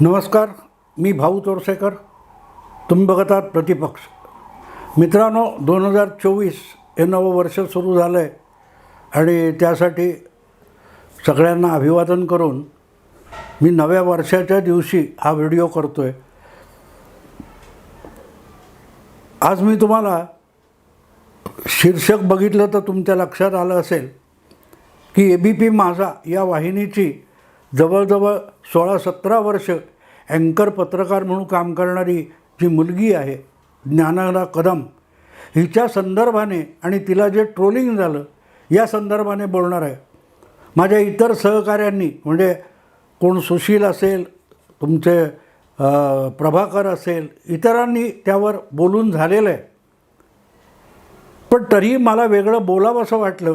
नमस्कार मी भाऊ तोरसेकर. तुम्ही बघत आहात प्रतिपक्ष. मित्रांनो दोन हजार चोवीस हे नवं वर्ष सुरू झालं आहे आणि त्यासाठी सगळ्यांना अभिवादन करून मी नव्या वर्षाच्या दिवशी हा व्हिडिओ करतो आहे आज मी तुम्हाला शीर्षक बघितलं तर तुमच्या लक्षात आलं असेल की ए बी पी माझा या वाहिनीची जवळजवळ सोळा सतरा वर्ष अँकर पत्रकार म्हणून काम करणारी जी मुलगी आहे ज्ञानाला कदम हिच्या संदर्भाने आणि तिला जे ट्रोलिंग झालं या संदर्भाने बोलणार आहे. माझ्या इतर सहकाऱ्यांनी म्हणजे कोण सुशील असेल तुमचे प्रभाकर असेल इतरांनी त्यावर बोलून झालेलं आहे. पण तरीही मला वेगळं बोलावं असं वाटलं.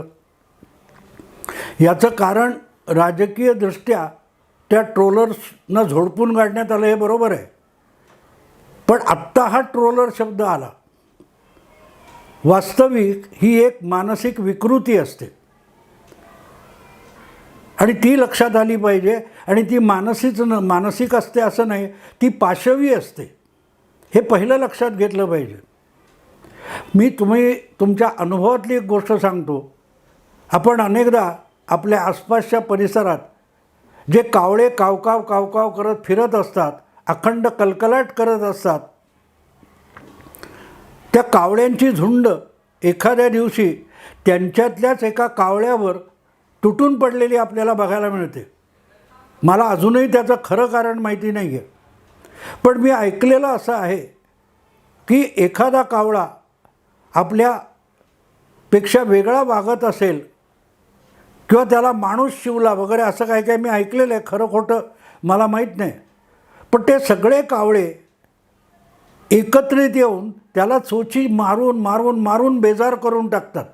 याचं कारण राजकीयदृष्ट्या त्या ट्रोलर्सना झोडपून काढण्यात आलं हे बरोबर आहे. पण आत्ता हा ट्रोलर शब्द आला. वास्तविक ही एक मानसिक विकृती असते. आणि ती लक्षात आली पाहिजे आणि ती मानसिक न मानसिक असते असं नाही ती पाशवी असते. हे पहिलं लक्षात घेतलं पाहिजे. मी तुम्ही तुमच्या अनुभवातली एक गोष्ट सांगतो. आपण अनेकदा आपल्या आसपासच्या परिसरात जे कावळे कावकाव कावकाव करत फिरत असतात अखंड कलकलाट करत असतात त्या कावळ्यांची झुंड एखाद्या दिवशी त्यांच्यातल्याच एका कावळ्यावर तुटून पडलेली आपल्याला बघायला मिळते. मला अजूनही त्याचं खरं कारण माहिती नाही आहे पण मी ऐकलेलं असं आहे की एखादा कावळा आपल्यापेक्षा वेगळा वागत असेल किंवा त्याला माणूस शिवला वगैरे असं काही काही मी ऐकलेलं आहे खरं खोटं मला माहीत नाही. पण ते सगळे कावळे एकत्रित येऊन त्याला चोची मारून मारून मारून बेजार करून टाकतात.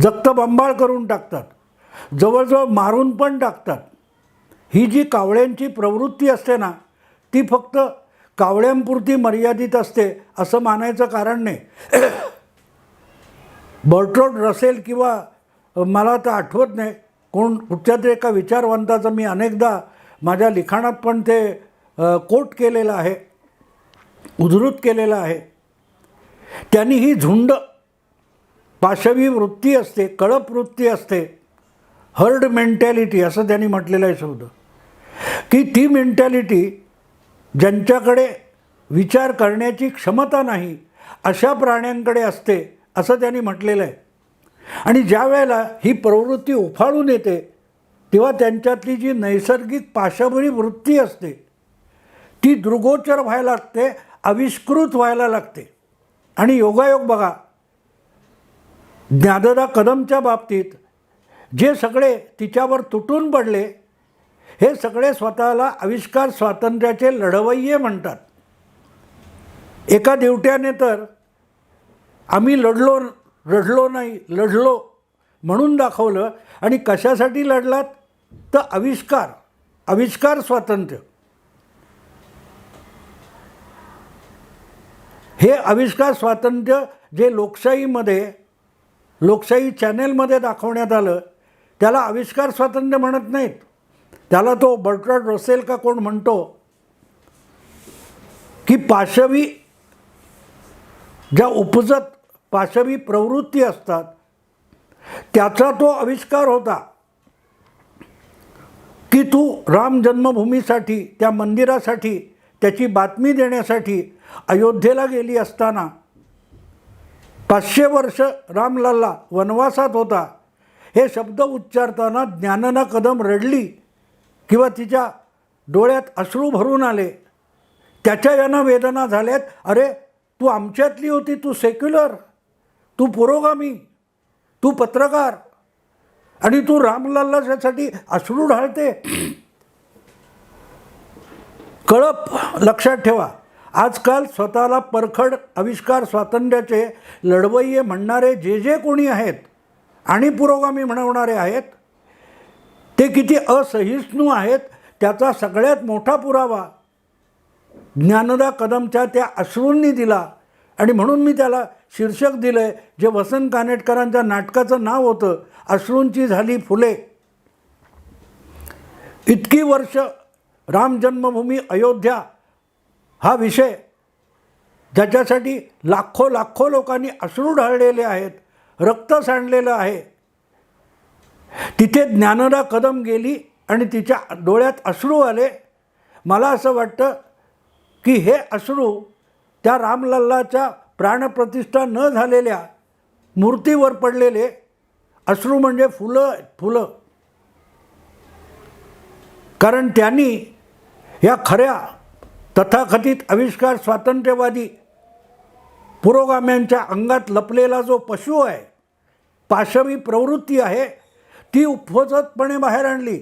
जक्तबंबाळ करून टाकतात. जवळजवळ मारून पण टाकतात. ही जी कावळ्यांची प्रवृत्ती असते ना ती फक्त कावळ्यांपुरती मर्यादित असते असं मानायचं कारण नाही. बर्ट्रोड रसेल किंवा मला आता आठवत नाही. कोण कुठच्या तरी एका विचारवंताचं मी अनेकदा माझ्या लिखाणात पण ते कोट केलेलं आहे. उद्धृत केलेलं आहे. त्यांनी ही झुंड पाशवी वृत्ती असते कळप वृत्ती असते हर्ड मेंटॅलिटी असं त्यांनी म्हटलेलं आहे शब्द. की ती मेंटॅलिटी ज्यांच्याकडे विचार करण्याची क्षमता नाही अशा प्राण्यांकडे असते असं त्यांनी म्हटलेलं आहे. आणि ज्या वेळेला ही प्रवृत्ती उफाळून येते तेव्हा त्यांच्यातली जी नैसर्गिक पाशाभरी वृत्ती असते ती दृगोचर व्हायला लागते आविष्कृत व्हायला लागते. आणि योगायोग बघा ज्ञानदा कदमच्या बाबतीत जे सगळे तिच्यावर तुटून पडले हे सगळे स्वतःला आविष्कार स्वातंत्र्याचे लढवय्ये म्हणतात. एका दिवट्याने तर आम्ही लढलो रडलो नाही लढलो म्हणून दाखवलं. आणि कशासाठी लढलात? तर आविष्कार आविष्कार स्वातंत्र्य. हे आविष्कार स्वातंत्र्य जे लोकशाहीमध्ये लोकशाही चॅनेलमध्ये दाखवण्यात आलं त्याला आविष्कार स्वातंत्र्य म्हणत नाहीत. त्याला तो बर्ट्राड रसेल का कोण म्हणतो? की पाशवी ज्या उपजत पाशवी प्रवृत्ती असतात. त्याचा तो आविष्कार होता. की तू राम जन्मभूमीसाठी त्या मंदिरासाठी त्याची बातमी देण्यासाठी अयोध्येला गेली असताना पाचशे वर्ष रामलल्ला वनवासात होता. हे शब्द उच्चारताना ज्ञानना कदम रडली किंवा तिच्या डोळ्यात अश्रू भरून आले. त्याच्या यानं वेदना झाल्यात. अरे तू आमच्यातली होती तू सेक्युलर. तू पुरोगामी तू पत्रकार आणि तू रामलल्लासाठी अश्रू ढाळते. कळप लक्षात ठेवा. आजकाल स्वतःला परखड आविष्कार स्वातंत्र्याचे लढवय्ये म्हणणारे जे जे कोणी आहेत आणि पुरोगामी म्हणवणारे आहेत ते किती असहिष्णू आहेत त्याचा सगळ्यात मोठा पुरावा ज्ञानदा कदमच्या त्या अश्रूंनी दिला. आणि म्हणून मी त्याला शीर्षक दिलं आहे जे वसंत कानेटकरांच्या नाटकाचं नाव होतं अश्रूंची झाली फुले. इतकी वर्ष राम जन्मभूमी अयोध्या हा विषय ज्याच्यासाठी लाखो लाखो लोकांनी अश्रू ढाळलेले आहेत रक्त सांडलेलं आहे. तिथे ज्ञानदा कदम गेली आणि तिच्या डोळ्यात अश्रू आले. मला असं वाटतं की हे अश्रू त्या रामलल्लाच्या प्राणप्रतिष्ठा न झालेल्या मूर्तीवर पडलेले अश्रू म्हणजे फुलं फुलं. कारण त्यांनी या खऱ्या तथाकथित आविष्कार स्वातंत्र्यवादी पुरोगाम्यांच्या अंगात लपलेला जो पशु आहे पाशवी प्रवृत्ती आहे ती उपजतपणे बाहेर आणली.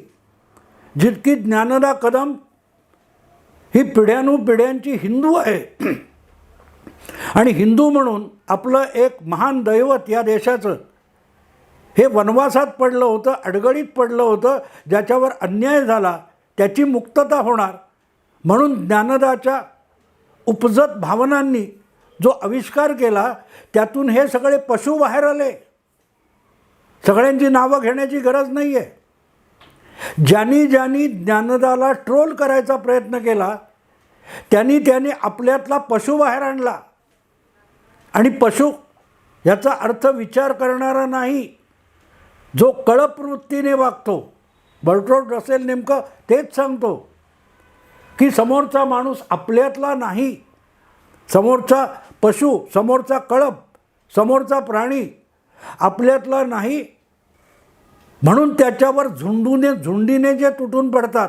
जितकी ज्ञानदा कदम ही पिढ्यानुपिढ्यांची हिंदू आहे. आणि हिंदू म्हणून आपलं एक महान दैवत या देशाचं हे वनवासात पडलं होतं अडगळीत पडलं होतं ज्याच्यावर अन्याय झाला त्याची मुक्तता होणार. म्हणून ज्ञानदाच्या उपजत भावनांनी जो आविष्कार केला त्यातून हे सगळे पशु बाहेर आले. सगळ्यांची नावं घेण्याची गरज नाही आहे ज्यांनी ज्यांनी ज्ञानदाला ट्रोल करायचा प्रयत्न केला त्यांनी त्यांनी आपल्यातला पशु बाहेर आणला. आणि पशु याचा अर्थ विचार करणारा नाही. जो कळप वृत्तीने वागतो बर्टोट रसेल नेमकं तेच सांगतो की समोरचा माणूस आपल्यातला नाही. समोरचा पशु समोरचा कळप समोरचा प्राणी आपल्यातला नाही. म्हणून त्याच्यावर झुंडूने झुंडीने जे तुटून पडतात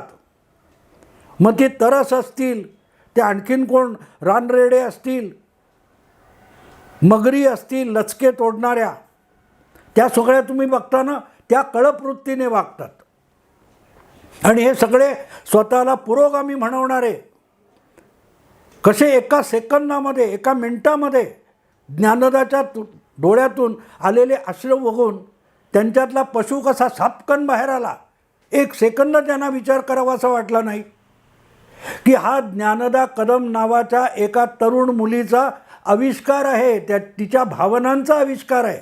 मग ते तरस असतील ते आणखीन कोण? रानरेडे असतील मगरी असतील लचके तोडणाऱ्या. त्या सगळ्या तुम्ही बघताना त्या कळपवृत्तीने वागतात. आणि हे सगळे स्वतःला पुरोगामी म्हणवणारे. कसे एका सेकंदामध्ये एका मिनटामध्ये ज्ञानदाच्या तु डोळ्यातून आलेले अश्रू बघून त्यांच्यातला पशु कसा सापकन बाहेर आला? एक सेकंद त्यांना विचार करावासा वाटला नाही. की हा ज्ञानदा कदम नावाच्या एका तरुण मुलीचा आविष्कार आहे. त्या तिच्या भावनांचा आविष्कार आहे.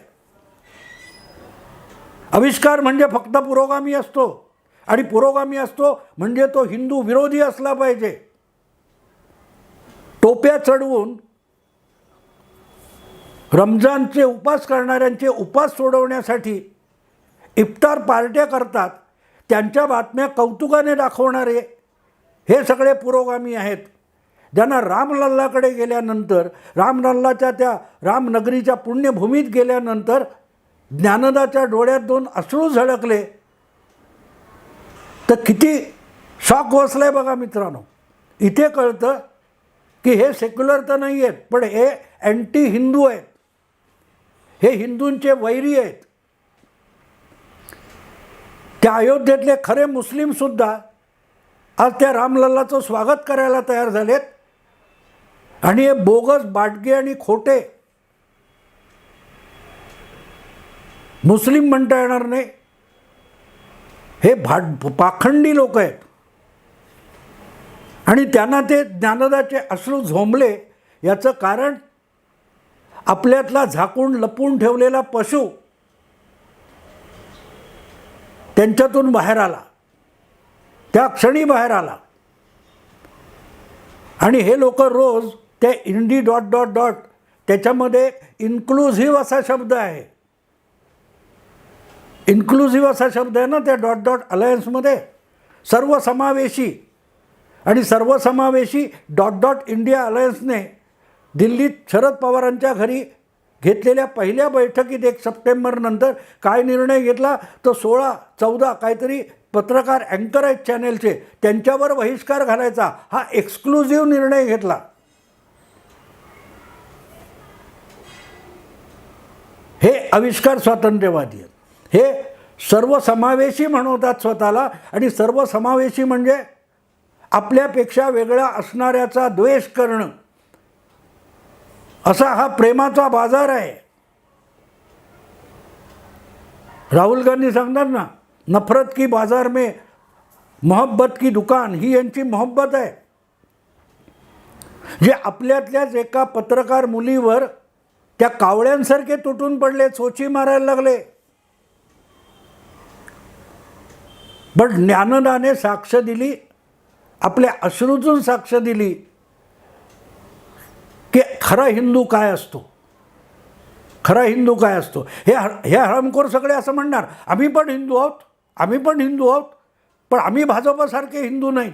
आविष्कार म्हणजे फक्त पुरोगामी असतो. आणि पुरोगामी असतो म्हणजे तो हिंदू विरोधी असला पाहिजे. टोप्या चढवून रमजानचे उपास करणाऱ्यांचे उपास सोडवण्यासाठी इफ्तार पार्ट्या करतात. त्यांच्या बातम्या कौतुकाने दाखवणारे हे सगळे पुरोगामी आहेत. ज्यांना रामलल्लाकडे गेल्यानंतर रामलल्लाच्या त्या रामनगरीच्या पुण्यभूमीत गेल्यानंतर ज्ञानदाच्या डोळ्यात दोन अश्रू झळकले. तर किती शॉक बसलाय बघा मित्रांनो. इथे कळतं की हे सेक्युलर तर नाही आहेत पण हे अँटी हिंदू आहेत. हे हिंदूंचे वैरी आहेत. त्या अयोध्येतले खरे मुस्लिमसुद्धा आज त्या रामलल्लाचं स्वागत करायला तयार झालेत. आणि हे बोगस बाटगे आणि खोटे मुस्लिम म्हणता येणार नाही. हे भाट पाखंडी लोक आहेत. आणि त्यांना ते ज्ञानदाचे अश्रू झोंबले. याचं कारण आपल्यातला झाकून लपून ठेवलेला पशु त्यांच्यातून बाहेर आला. त्या क्षणी बाहेर आला. आणि हे लोक रोज त्या इंडी डॉट डॉट डॉट त्याच्यामध्ये इन्क्लुझिव्ह असा शब्द आहे. इन्क्लुझिव्ह असा शब्द आहे ना त्या डॉट डॉट अलायन्समध्ये सर्वसमावेशी. आणि सर्वसमावेशी डॉट डॉट इंडिया अलायन्सने दिल्लीत शरद पवारांच्या घरी घेतलेल्या पहिल्या बैठकीत एक सप्टेंबरनंतर काय निर्णय घेतला? तर सोळा चौदा काहीतरी पत्रकार अँकर आहेत चॅनेलचे त्यांच्यावर बहिष्कार घालायचा हा एक्सक्लुझिव्ह निर्णय घेतला. हे आविष्कार स्वातंत्र्यवादी आहेत. हे सर्वसमावेशी म्हणवतात स्वतःला आणि सर्वसमावेशी म्हणजे आपल्यापेक्षा वेगळा असणाऱ्याचा द्वेष करणं. असा हा प्रेमाचा बाजार आहे. राहुल गांधी सांगतात ना नफरत की बाजार में मोहब्बत की दुकान ही यांची मोहब्बत आहे. जे आपल्यातल्याच एका पत्रकार मुलीवर त्या कावळ्यांसारखे तुटून पडले चोची मारायला लागले. पण ज्ञानदाने साक्ष दिली आपल्या अश्रूतून साक्ष दिली की खरा हिंदू काय असतो? खरा हिंदू काय असतो? हे हे हरमखोर सगळे असं म्हणणार. आम्ही पण हिंदू आहोत. आम्ही पण हिंदू आहोत पण आम्ही भाजपासारखे हिंदू नाही.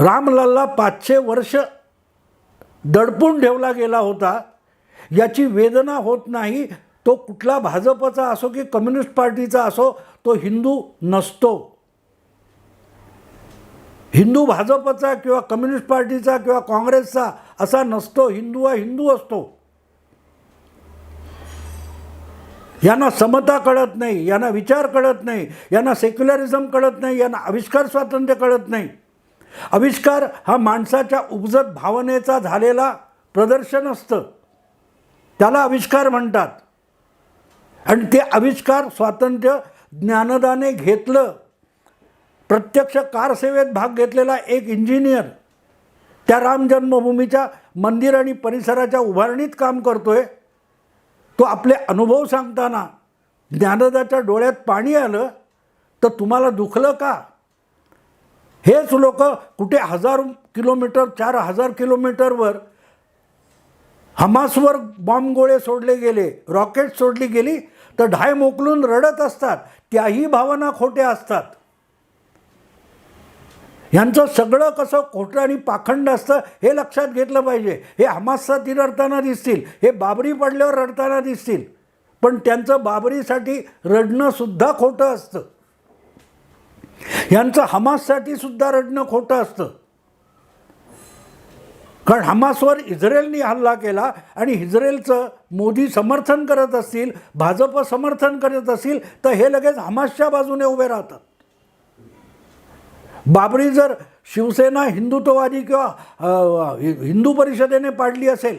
रामलल्ला पाचशे वर्ष दडपून ठेवला गेला होता. याची वेदना होत नाही तो कुठला भाजपचा असो की कम्युनिस्ट पार्टीचा असो तो हिंदू नसतो. हिंदू भाजपचा किंवा कम्युनिस्ट पार्टीचा किंवा काँग्रेसचा असा नसतो हिंदू हा हिंदू असतो. यांना समता कळत नाही यांना विचार कळत नाही यांना सेक्युलरिझम कळत नाही यांना आविष्कार स्वातंत्र्य कळत नाही. आविष्कार हा माणसाच्या उपजत भावनेचा झालेला प्रदर्शन असतं. त्याला आविष्कार म्हणतात. आणि ते आविष्कार स्वातंत्र्य ज्ञानदाने घेतलं. प्रत्यक्ष कारसेवेत भाग घेतलेला एक इंजिनियर त्या राम जन्मभूमीच्या मंदिर आणि परिसराच्या उभारणीत काम करतोय. तो आपले अनुभव सांगताना ज्ञानदाच्या डोळ्यात पाणी आलं तर तुम्हाला दुखलं का? हेच लोक कुठे हजार किलोमीटर चार हजार किलोमीटरवर हमासवर बॉम्बगोळे सोडले गेले रॉकेट सोडली गेली तर ढाय मोकलून रडत असतात. त्याही भावना खोट्या असतात. यांचं सगळं कसं खोटं आणि पाखंड असतं हे लक्षात घेतलं पाहिजे. हे हमाससाठी रडताना दिसतील. हे बाबरी पडल्यावर रडताना दिसतील. पण त्यांचं बाबरीसाठी रडणंसुद्धा खोटं असतं. यांचं हमाससाठी सुद्धा रडणं खोटं असतं. कारण हमासवर इस्रायलनी हल्ला केला आणि इस्रायलचं मोदी समर्थन करत असतील भाजप समर्थन करत असतील तर हे लगेच हमासच्या बाजूने उभे राहतात. बाबरी जर शिवसेना हिंदुत्ववादी किंवा हिंदू परिषदेने पाडली असेल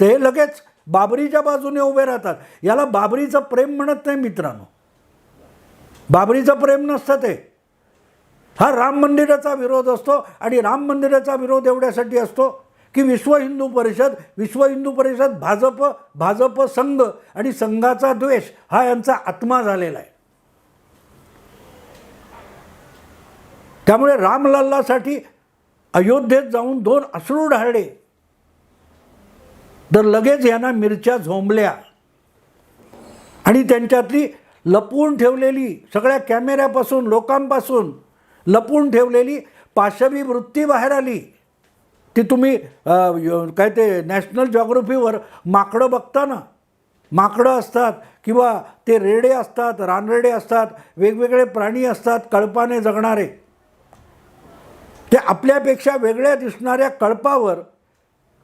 ते लगेच बाबरीच्या बाजूने उभे राहतात. याला बाबरीचं प्रेम म्हणत नाही मित्रांनो. बाबरीचं प्रेम नसतं ते. हा राम मंदिराचा विरोध असतो आणि राम मंदिराचा विरोध एवढ्यासाठी असतो की विश्व हिंदू परिषद विश्व हिंदू परिषद भाजप भाजप संघ आणि संघाचा द्वेष हा यांचा आत्मा झालेला आहे. त्यामुळे रामलल्लासाठी अयोध्येत जाऊन दोन अश्रू ढाळले. तर लगेच यांना मिरच्या झोंबल्या. आणि त्यांच्यातली लपवून ठेवलेली सगळ्या कॅमेऱ्यापासून लोकांपासून लपवून ठेवलेली पाशवी वृत्ती बाहेर आली. ती तुम्ही काय ते नॅशनल जॉग्रफीवर माकडं बघता ना माकडं असतात किंवा ते रेडे असतात रानरेडे असतात वेगवेगळे प्राणी असतात कळपाने जगणारे. ते आपल्यापेक्षा वेगळ्या दिसणाऱ्या कळपावर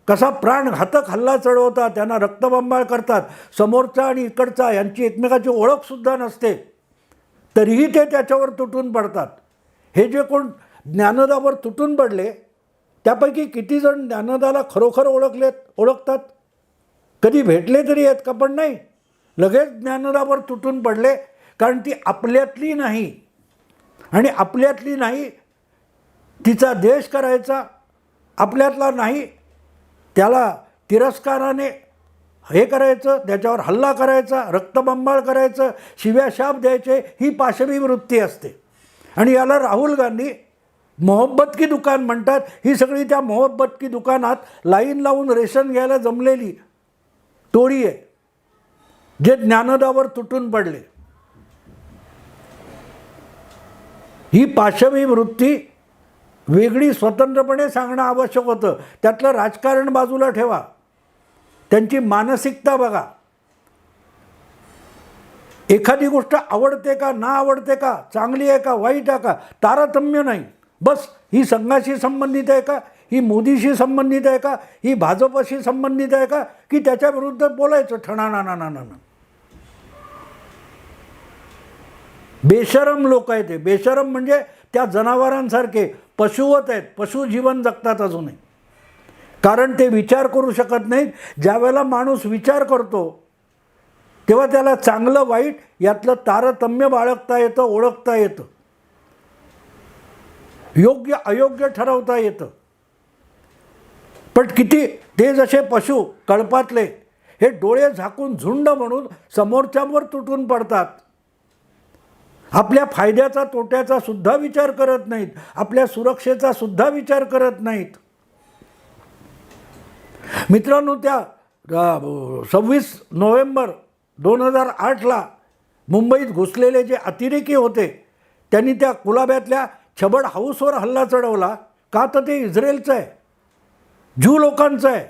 कसा प्राणघातक हल्ला चढवतात त्यांना रक्तबंबाळ करतात. समोरचा आणि इकडचा यांची एकमेकाची ओळखसुद्धा नसते. तरीही ते त्याच्यावर तुटून पडतात. हे जे कोण ज्ञानदावर तुटून पडले त्यापैकी किती जण ज्ञानदाला खरोखर ओळखलेत ओळखतात? कधी भेटले तरी आहेत का? पण नाही. लगेच ज्ञानदावर तुटून पडले कारण ती आपल्यातली नाही. आणि आपल्यातली नाही तिचा देश करायचा आपल्यातला नाही त्याला तिरस्काराने हे करायचं त्याच्यावर हल्ला करायचा रक्तबंबाळ करायचं शिव्या शाप द्यायचे ही पाशवी वृत्ती असते. आणि याला राहुल गांधी मोहब्बत की दुकान म्हणतात. ही सगळी त्या मोहब्बत की दुकानात लाईन लावून रेशन घ्यायला जमलेली टोळी आहे जे ज्ञानदावर तुटून पडले. ही पाशवी वृत्ती वेगळी स्वतंत्रपणे सांगणं आवश्यक होतं. त्यातलं राजकारण बाजूला ठेवा. त्यांची मानसिकता बघा. एखादी गोष्ट आवडते का ना आवडते का चांगली आहे का वाईट आहे का तारतम्य नाही. बस ही संघाशी संबंधित आहे का ही मोदीशी संबंधित आहे का ही भाजपशी संबंधित आहे का की त्याच्या विरुद्ध बोलायचं ठणाना ना ना ना बेशरम लोक आहेत ते बेशरम म्हणजे त्या जनावरांसारखे पशुवत आहेत पशु जीवन जगतात अजूनही. कारण ते विचार करू शकत नाहीत. ज्यावेळेला माणूस विचार करतो तेव्हा त्याला चांगलं वाईट यातलं तारतम्य बाळगता येतं ओळखता येतं. योग्य अयोग्य ठरवता येतं. पण किती ते जसे पशु कळपातले हे डोळे झाकून झुंड म्हणून समोरच्यावर तुटून पडतात. आपल्या फायद्याचा तोट्याचा सुद्धा विचार करत नाहीत. आपल्या सुरक्षेचा सुद्धा विचार करत नाहीत. मित्रांनो त्या सव्वीस नोव्हेंबर दोन हजार आठला मुंबईत घुसलेले जे अतिरेकी होते त्यांनी त्या कुलाब्यातल्या छबड हाऊसवर हल्ला चढवला. का तर ते इस्रायलचं आहे. ज्यू लोकांचं आहे.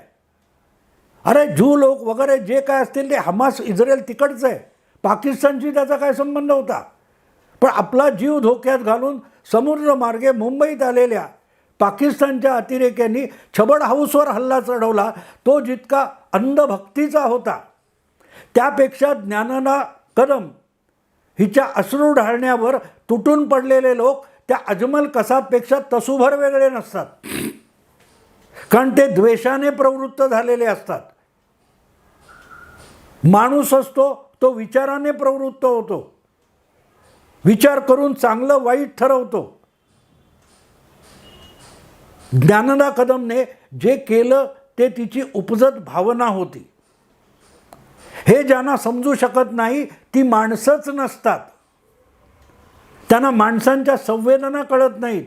अरे ज्यू लोक वगैरे जे काय असतील ते हमास इस्रायल तिकडचं आहे. पाकिस्तानशी त्याचा काय संबंध होता? पण आपला जीव धोक्यात घालून समुद्रमार्गे मुंबईत आलेल्या पाकिस्तानच्या अतिरेक्यांनी छबड हाऊसवर हल्ला चढवला तो जितका अंधभक्तीचा होता त्यापेक्षा ज्ञानना कदम. हिच्या अश्रू ढाळण्यावर तुटून पडलेले लोक त्या अजमल कसाबपेक्षा तसूभर वेगळे नसतात. कारण ते द्वेषाने प्रवृत्त झालेले असतात. माणूस असतो तो विचाराने प्रवृत्त होतो. विचार करून चांगलं वाईट ठरवतो. ज्ञानदा कदमने जे केलं ते तिची उपजत भावना होती. हे ज्यांना समजू शकत नाही ती माणसंच नसतात. त्यांना माणसांच्या संवेदना कळत नाहीत.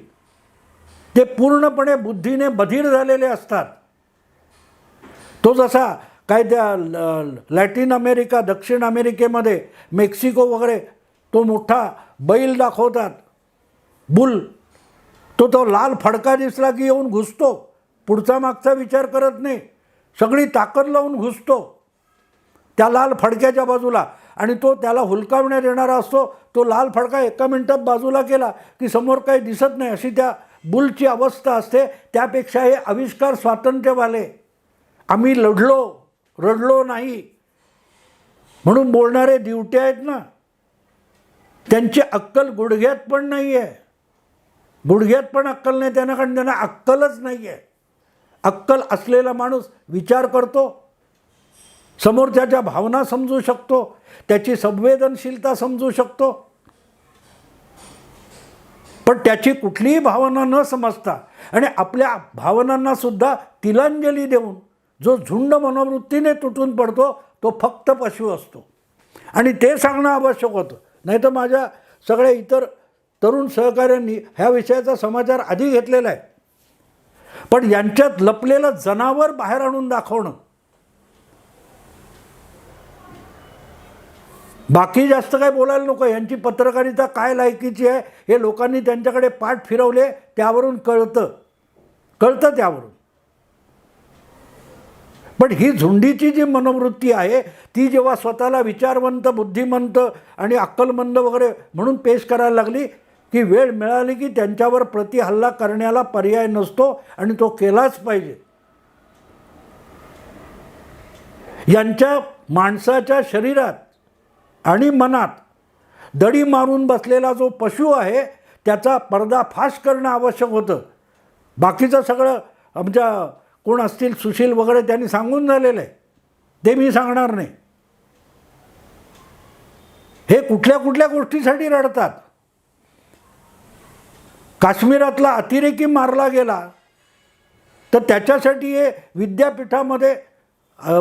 ते पूर्णपणे बुद्धीने बधीर झालेले असतात. तो जसा काय त्या ल- लॅटिन अमेरिका दक्षिण अमेरिकेमध्ये मेक्सिको वगैरे तो मोठा बैल दाखवतात. बुल. तो तो लाल फडका दिसला की येऊन घुसतो. पुढचा मागचा विचार करत नाही. सगळी ताकद लावून घुसतो. त्या लाल फडक्याच्या बाजूला. आणि तो त्याला हुलकावण्यात येणारा असतो. तो लाल फडका एका मिनटात बाजूला केला की समोर काही दिसत नाही. अशी त्या बुलची अवस्था असते. त्यापेक्षा हे आविष्कार स्वातंत्र्यवाले. आम्ही लढलो. रडलो नाही. म्हणून बोलणारे दिवटे आहेत ना. त्यांची अक्कल गुडघ्यात पण नाही आहे गुडघ्यात पण अक्कल नाही त्यांना कारण त्यांना अक्कलच नाही आहे अक्कल असलेला माणूस विचार करतो समोरच्याच्या भावना समजू शकतो त्याची संवेदनशीलता समजू शकतो. पण त्याची कुठलीही भावना न समजता आणि आपल्या भावनांना सुद्धा तिलांजली देऊन जो झुंड मनोवृत्तीने तुटून पडतो तो फक्त पशु असतो. आणि ते सांगणं आवश्यक होतं. नाही तर माझ्या सगळ्या इतर तरुण सहकाऱ्यांनी ह्या विषयाचा समाचार आधी घेतलेला आहे. पण यांच्यात लपलेलं जनावर बाहेर आणून दाखवणं. बाकी जास्त काय बोलायला नको यांची पत्रकारिता काय लायकीची आहे हे लोकांनी त्यांच्याकडे पाठ फिरवले त्यावरून कळतं. कळतं त्यावरून. पण ही झुंडीची जी मनोवृत्ती आहे ती जेव्हा स्वतःला विचारवंत बुद्धिमंत आणि अक्कलमंद वगैरे म्हणून पेश करायला लागली की वेळ मिळाली की त्यांच्यावर प्रतिहल्ला करण्याला पर्याय नसतो आणि तो केलाच पाहिजे. यांच्या माणसाच्या शरीरात आणि मनात दडी मारून बसलेला जो पशु आहे त्याचा पर्दाफाश करणं आवश्यक होतं. बाकीचं सगळं आमच्या कोण असतील सुशील वगैरे त्यांनी सांगून झालेलं आहे. ते मी सांगणार नाही. हे कुठल्या कुठल्या गोष्टीसाठी रडतात? काश्मीरातला अतिरेकी मारला गेला तर त्याच्यासाठी हे विद्यापीठामध्ये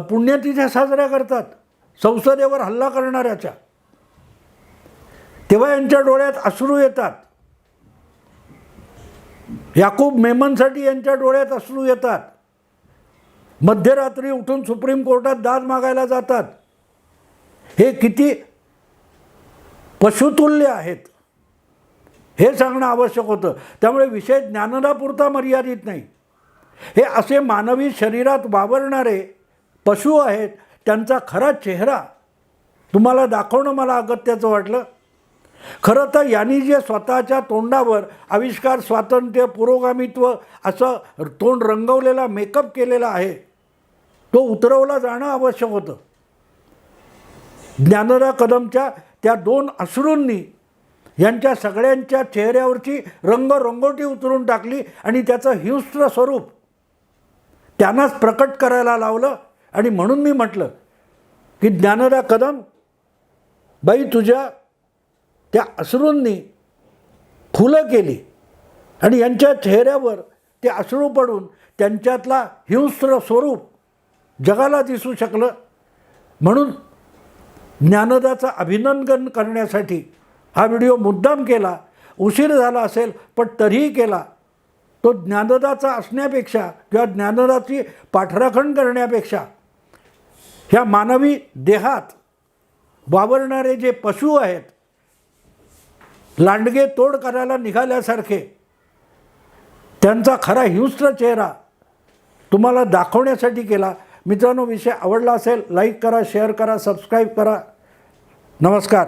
पुण्यतिथ्या साजऱ्या करतात संसदेवर हल्ला करणाऱ्याच्या. तेव्हा यांच्या डोळ्यात अश्रू येतात. याकूब मेमनसाठी यांच्या डोळ्यात अश्रू येतात. मध्यरात्री उठून सुप्रीम कोर्टात दाद मागायला जातात. हे किती पशुतुल्य आहेत. हे सांगणं आवश्यक होतं. त्यामुळे विषय ज्ञानदापुरता मर्यादित नाही. हे असे मानवी शरीरात वावरणारे पशु आहेत त्यांचा खरा चेहरा. तुम्हाला दाखवणं मला अगत्याचं वाटलं? खरं तर यांनी जे स्वतःच्या तोंडावर आविष्कार स्वातंत्र्य पुरोगामित्व असं तोंड रंगवलेला मेकअप केलेला आहे तो उतरवला जाणं आवश्यक होतं. ज्ञानदा कदमच्या त्या दोन अश्रूंनी यांच्या सगळ्यांच्या चेहऱ्यावरची रंग रंगोटी उतरून टाकली आणि त्याचं हिंस्त्र स्वरूप त्यांनाच प्रकट करायला लावलं आणि म्हणून मी म्हटलं की ज्ञानदा कदम बाई तुझ्या त्या अश्रूंनी फुलं केली आणि यांच्या चेहऱ्यावर ते अश्रू पडून त्यांच्यातला हिंस्त्र स्वरूप जगाला दिसू शकलं. म्हणून ज्ञानदाचं अभिनंदन करण्यासाठी हा व्हिडिओ मुद्दाम केला. उशीर झाला असेल पण तरीही केला. तो ज्ञानदाचा असण्यापेक्षा किंवा ज्ञानदाची पाठराखण करण्यापेक्षा ह्या मानवी देहात वावरणारे जे पशु आहेत लांडगे तोड करायला निघाल्यासारखे त्यांचा खरा हिंस्त्र चेहरा तुम्हाला दाखवण्यासाठी केला. मित्रांनो विषय आवडला असेल लाईक करा शेअर करा सबस्क्राईब करा. नमस्कार.